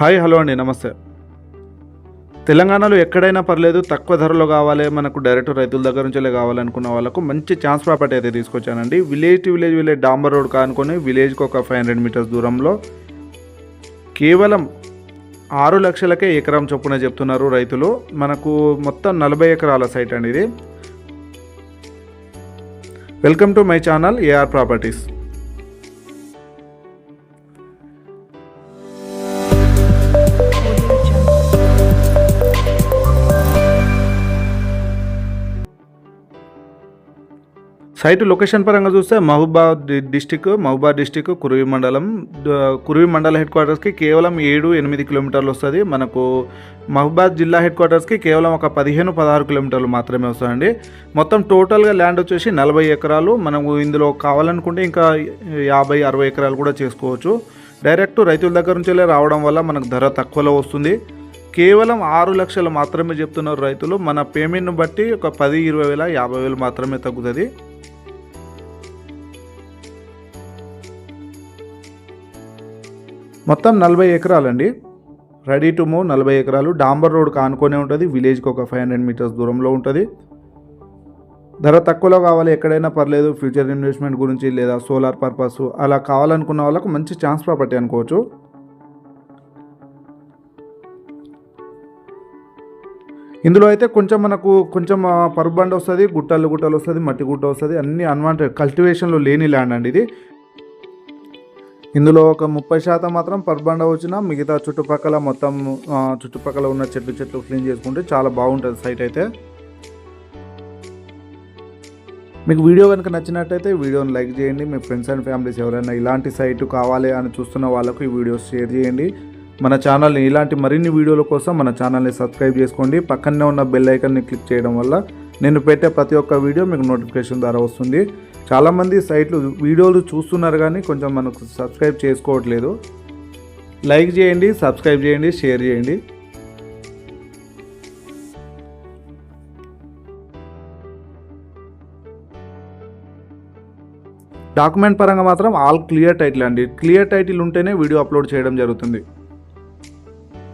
Hi hello అండి నమస్తే. తెలంగాణలో ఎక్కడైనా పర్లేదు తక్కువ ధరలో కావాలి మనకు డైరెక్ట్ రైతుల దగ్గర నుంచే కావాలనుకున్న వాళ్ళకు మంచి ఛాన్స్ ప్రాపర్టీ అయితే తీసుకొచ్చానండి. విలేజ్ టు విలేజ్ విలేజ్ డాంబర్ రోడ్ కానుకొని విలేజ్కి ఒక ఫైవ్ హండ్రెడ్ మీటర్స్ దూరంలో కేవలం ఆరు లక్షలకే ఎకరం చొప్పున చెప్తున్నారు రైతులు. మనకు మొత్తం నలభై ఎకరాల సైట్ అండి ఇది. Welcome to my channel A R properties. Site location పరంగా చూస్తే మహబూబాద్ డిస్టిక్ మహబూబాద్ డిస్టిక్ కురువి మండలం కురువి మండల హెడ్ క్వార్టర్స్కి కేవలం ఏడు ఎనిమిది కిలోమీటర్లు వస్తుంది. మనకు మహబూబాద్ జిల్లా హెడ్ క్వార్టర్స్కి కేవలం ఒక పదిహేను పదహారు కిలోమీటర్లు మాత్రమే వస్తుందండి మొత్తం టోటల్గా ల్యాండ్ వచ్చేసి నలభై ఎకరాలు. మనము ఇందులో కావాలనుకుంటే ఇంకా యాభై అరవై ఎకరాలు కూడా చేసుకోవచ్చు. డైరెక్ట్ రైతుల దగ్గర నుంచి రావడం వల్ల మనకు ధర తక్కువలో వస్తుంది. కేవలం ఆరు లక్షలు మాత్రమే చెప్తున్నారు రైతులు. మన పేమెంట్ను బట్టి ఒక పది ఇరవై వేల యాభై వేలు మాత్రమే తగ్గుతుంది. మొత్తం నలభై ఎకరాలండి. రెడీ టు మూవ్ నలభై ఎకరాలు. డాంబర్ రోడ్ కానుకొనే ఉంటుంది. విలేజ్కి ఒక ఫైవ్ హండ్రెడ్ మీటర్స్ దూరంలో ఉంటుంది. ధర తక్కువలో కావాలి. ఎక్కడైనా పర్లేదు. ఫ్యూచర్ ఇన్వెస్ట్మెంట్ గురించి లేదా సోలార్ పర్పస్ అలా కావాలనుకున్న వాళ్ళకు మంచి ఛాన్స్ ప్రాపర్టీ అనుకోవచ్చు. ఇందులో అయితే కొంచెం మనకు కొంచెం పరుబండ వస్తుంది. గుట్టలు గుట్టలు వస్తుంది. మట్టి గుట్ట వస్తుంది. అన్ని అన్వాంటెడ్ కల్టివేషన్లో లేని ల్యాండ్ అండి ఇది. ఇందులో ఒక ముప్పై శాతం మాత్రం పర్బండ వచ్చిన మిగతా చుట్టుపక్కల మొత్తం చుట్టుపక్కల ఉన్న చెట్లు చెట్లు క్లీన్ చేసుకుంటే చాలా బాగుంటుంది సైట్ అయితే. మీకు వీడియో కనుక నచ్చినట్టయితే వీడియోని లైక్ చేయండి. మీ ఫ్రెండ్స్ అండ్ ఫ్యామిలీస్ ఎవరైనా ఇలాంటి సైట్ కావాలి అని చూస్తున్న వాళ్ళకు ఈ వీడియోస్ షేర్ చేయండి. మన ఛానల్ని ఇలాంటి మరిన్ని వీడియోల కోసం మన ఛానల్ని సబ్స్క్రైబ్ చేసుకోండి. పక్కనే ఉన్న బెల్ ఐకన్ని క్లిక్ చేయడం వల్ల నేను పెట్టే ప్రతి ఒక్క వీడియో మీకు నోటిఫికేషన్ ద్వారా వస్తుంది. చాలామంది సైట్లు వీడియోలు చూస్తున్నారు కానీ కొంచెం మనకు సబ్స్క్రైబ్ చేసుకోవట్లేదు. లైక్ చేయండి సబ్స్క్రైబ్ చేయండి షేర్ చేయండి. డాక్యుమెంట్ పరంగా మాత్రం ఆల్ క్లియర్ టైటిల్ అండి. క్లియర్ టైటిల్ ఉంటేనే వీడియో అప్లోడ్ చేయడం జరుగుతుంది.